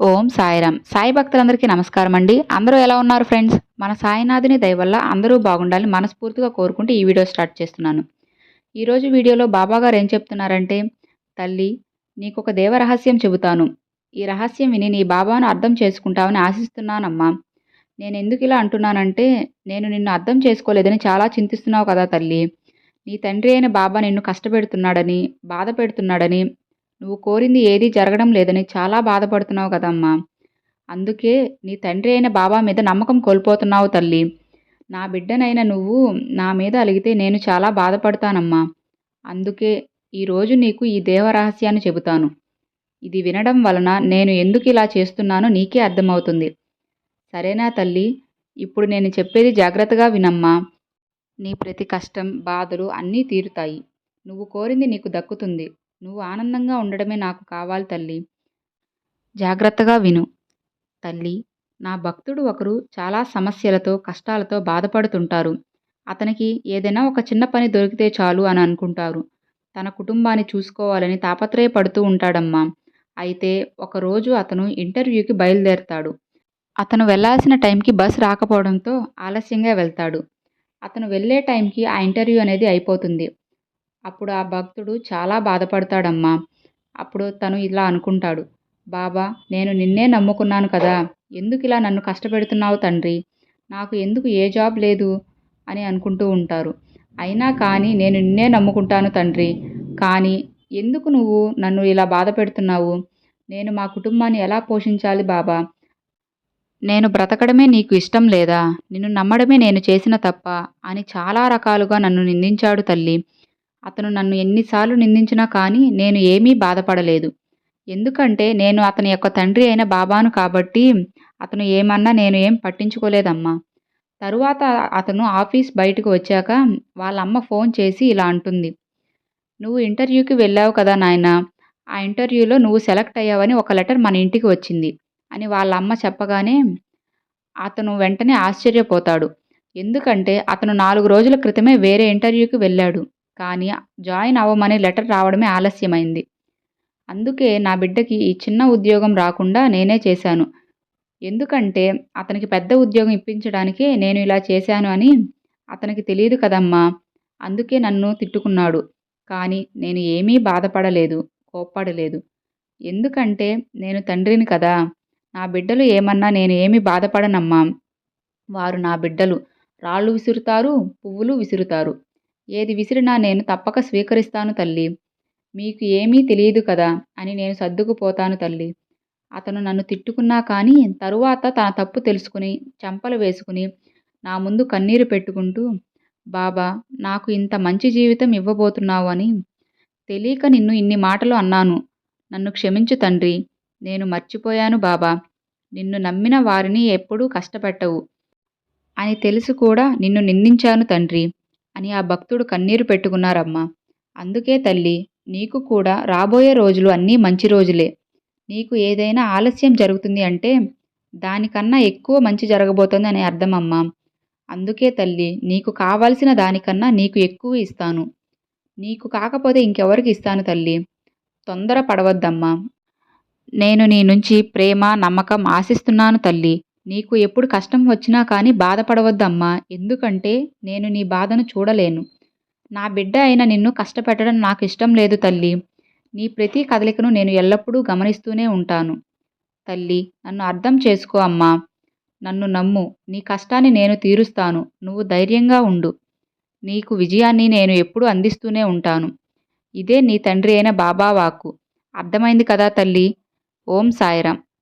ఓం సాయిరామ్. సాయి భక్తులందరికీ నమస్కారం అండి అందరూ ఎలా ఉన్నారు ఫ్రెండ్స్? మన సాయినాథుని దయవల్ల అందరూ బాగుండాలని మనస్ఫూర్తిగా కోరుకుంటూ ఈ వీడియో స్టార్ట్ చేస్తున్నాను. ఈరోజు వీడియోలో బాబా గారు ఏం చెప్తున్నారంటే తల్లి నీకు ఒక దేవ రహస్యం చెబుతాను. ఈ రహస్యం విని నీ బాబాను అర్థం చేసుకుంటావని ఆశిస్తున్నానమ్మా. నేను ఎందుకు ఇలా అంటున్నానంటే నేను నిన్ను అర్థం చేసుకోలేదని చాలా చింతిస్తున్నావు కదా తల్లి. నీ తండ్రి అయిన బాబా నిన్ను కష్టపెడుతున్నాడని బాధ పెడుతున్నాడని నువ్వు కోరింది ఏదీ జరగడం లేదని చాలా బాధపడుతున్నావు కదమ్మా. అందుకే నీ తండ్రి అయిన బాబా మీద నమ్మకం కోల్పోతున్నావు తల్లి. నా బిడ్డనైన నువ్వు నా మీద అలిగితే నేను చాలా బాధపడతానమ్మా. అందుకే ఈరోజు నీకు ఈ దేవరహస్యాన్ని చెబుతాను. ఇది వినడం వలన నేను ఎందుకు ఇలా చేస్తున్నానో నీకే అర్థమవుతుంది. సరేనా తల్లి ఇప్పుడు నేను చెప్పేది జాగ్రత్తగా వినమ్మా. నీ ప్రతి కష్టం బాధలు అన్నీ తీరుతాయి. నువ్వు కోరింది నీకు దక్కుతుంది. నువ్వు ఆనందంగా ఉండడమే నాకు కావాలి తల్లి. జాగ్రత్తగా విను. తల్లి నా భక్తుడు ఒకరు చాలా సమస్యలతో కష్టాలతో బాధపడుతుంటారు. అతనికి ఏదైనా ఒక చిన్న పని దొరికితే చాలు అని అనుకుంటారు. తన కుటుంబాన్ని చూసుకోవాలని తాపత్రయపడుతూ ఉంటాడమ్మా. అయితే ఒకరోజు అతను ఇంటర్వ్యూకి బయలుదేరతాడు. అతను వెళ్ళాల్సిన టైంకి బస్ రాకపోవడంతో ఆలస్యంగా వెళ్తాడు. అతను వెళ్ళే టైంకి ఆ ఇంటర్వ్యూ అనేది అయిపోతుంది. అప్పుడు ఆ భక్తుడు చాలా బాధపడతాడమ్మా. అప్పుడు తను ఇలా అనుకుంటాడు. బాబా నేను నిన్నే నమ్ముకున్నాను కదా. ఎందుకు ఇలా నన్ను కష్టపెడుతున్నావు తండ్రి? నాకు ఎందుకు ఏ జాబ్ లేదు? అని అనుకుంటూ ఉంటారు. అయినా కానీ నేను నిన్నే నమ్ముకుంటాను తండ్రి. కానీ ఎందుకు నువ్వు నన్ను ఇలా బాధ పెడుతున్నావు? నేను మా కుటుంబాన్ని ఎలా పోషించాలి బాబా? నేను బ్రతకడమే నీకు ఇష్టం లేదా? నిన్ను నమ్మడమే నేను చేసిన తప్ప అని చాలా రకాలుగా నన్ను నిందించాడు తల్లి. అతను నన్ను ఎన్నిసార్లు నిందించినా కానీ నేను ఏమీ బాధపడలేదు. ఎందుకంటే నేను అతని యొక్క తండ్రి అయిన బాబాను కాబట్టి అతను ఏమన్నా నేను ఏం పట్టించుకోలేదమ్మా. తరువాత అతను ఆఫీస్ బయటకు వచ్చాక వాళ్ళ అమ్మ ఫోన్ చేసి ఇలా అంటుంది. నువ్వు ఇంటర్వ్యూకి వెళ్ళావు కదా నాయన. ఆ ఇంటర్వ్యూలో నువ్వు సెలెక్ట్ అయ్యావని ఒక లెటర్ మన ఇంటికి వచ్చింది అని వాళ్ళ అమ్మ చెప్పగానే అతను వెంటనే ఆశ్చర్యపోతాడు. ఎందుకంటే అతను నాలుగు రోజుల క్రితమే వేరే ఇంటర్వ్యూకి వెళ్ళాడు. కానీ జాయిన్ అవ్వమని లెటర్ రావడమే ఆలస్యమైంది. అందుకే నా బిడ్డకి ఈ చిన్న ఉద్యోగం రాకుండా నేనే చేశాను. ఎందుకంటే అతనికి పెద్ద ఉద్యోగం ఇప్పించడానికే నేను ఇలా చేశాను అని అతనికి తెలియదు కదమ్మా. అందుకే నన్ను తిట్టుకున్నాడు. కానీ నేను ఏమీ బాధపడలేదు కోప్పడలేదు. ఎందుకంటే నేను తండ్రిని కదా. నా బిడ్డలు ఏమన్నా నేను ఏమి బాధపడనమ్మా. వారు నా బిడ్డలు. రాళ్ళు విసురుతారు పువ్వులు విసురుతారు. ఏది విసిరినా నేను తప్పక స్వీకరిస్తాను తల్లి. మీకు ఏమీ తెలియదు కదా అని నేను సర్దుకుపోతాను తల్లి. అతను నన్ను తిట్టుకున్నా కానీ తరువాత తన తప్పు తెలుసుకుని చెంపలు వేసుకుని నా ముందు కన్నీరు పెట్టుకుంటూ బాబా నాకు ఇంత మంచి జీవితం ఇవ్వబోతున్నావు అని తెలియక నిన్ను ఇన్ని మాటలు అన్నాను. నన్ను క్షమించు తండ్రి. నేను మర్చిపోయాను బాబా. నిన్ను నమ్మిన వారిని ఎప్పుడూ కష్టపెట్టవు అని తెలుసు కూడా నిన్ను నిందించాను తండ్రి. అని ఆ భక్తుడు కన్నీరు పెట్టుకున్నారమ్మా. అందుకే తల్లి నీకు కూడా రాబోయే రోజులు అన్నీ మంచి రోజులే. నీకు ఏదైనా ఆలస్యం జరుగుతుంది అంటే దానికన్నా ఎక్కువ మంచి జరగబోతోంది అని అర్థం అమ్మా అందుకే తల్లి నీకు కావాల్సిన దానికన్నా నీకు ఎక్కువ ఇస్తాను. నీకు కాకపోతే ఇంకెవరికి ఇస్తాను తల్లి? తొందర పడవద్దమ్మా నేను నీ నుంచి ప్రేమ నమ్మకం ఆశిస్తున్నాను తల్లి. నీకు ఎప్పుడు కష్టం వచ్చినా కానీ బాధపడవద్దమ్మా. ఎందుకంటే నేను నీ బాధను చూడలేను. నా బిడ్డ అయిన నిన్ను కష్టపెట్టడం నాకు ఇష్టం లేదు తల్లి. నీ ప్రతి కదలికను నేను ఎల్లప్పుడూ గమనిస్తూనే ఉంటాను. తల్లి నన్ను అర్థం చేసుకో అమ్మా. నన్ను నమ్ము. నీ కష్టాన్ని నేను తీరుస్తాను. నువ్వు ధైర్యంగా ఉండు. నీకు విజయాన్ని నేను ఎప్పుడూ అందిస్తూనే ఉంటాను. ఇదే నీ తండ్రి అయిన బాబా వాక్కు. అర్థమైంది కదా తల్లి? ఓం సాయిరాం